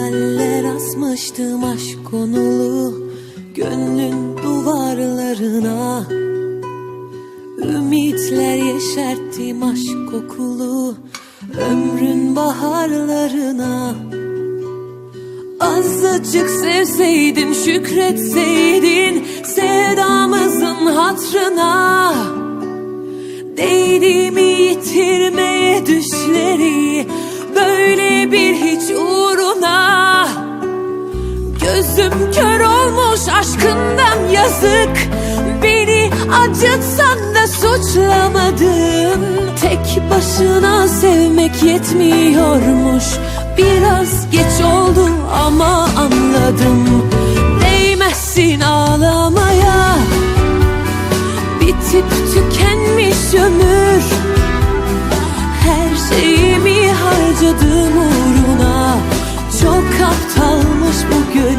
Hayaller asmıştım aşk konulu Gönlün duvarlarına. Ümitler yeşerttim aşk kokulu Ömrün baharlarına. Azıcık sevseydin şükretseydin Sevdamızın hatrına. Değdiğimi yitirmeye düşleri Böyle bir hiç Gözüm kör olmuş aşkından yazık. Beni acıtsan da suçlamadın Tek başına sevmek yetmiyormuş. Biraz geç oldu ama anladım. Değmezsin ağlamaya. Bitip tükenmiş ömür. Her şeyimi harcadım uğruna. Çok aptalmış bu gönül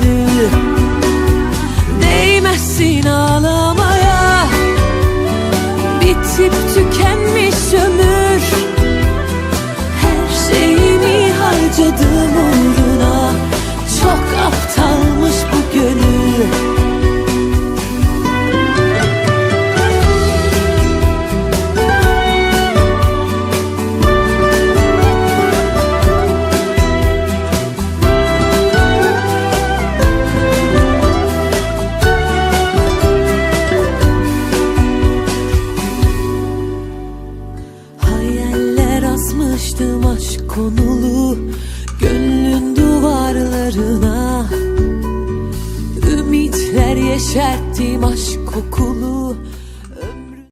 Bitip tükenmiş ömür aşk konulu Gönlün duvarlarına. Ümitler yeşerttim aşk kokulu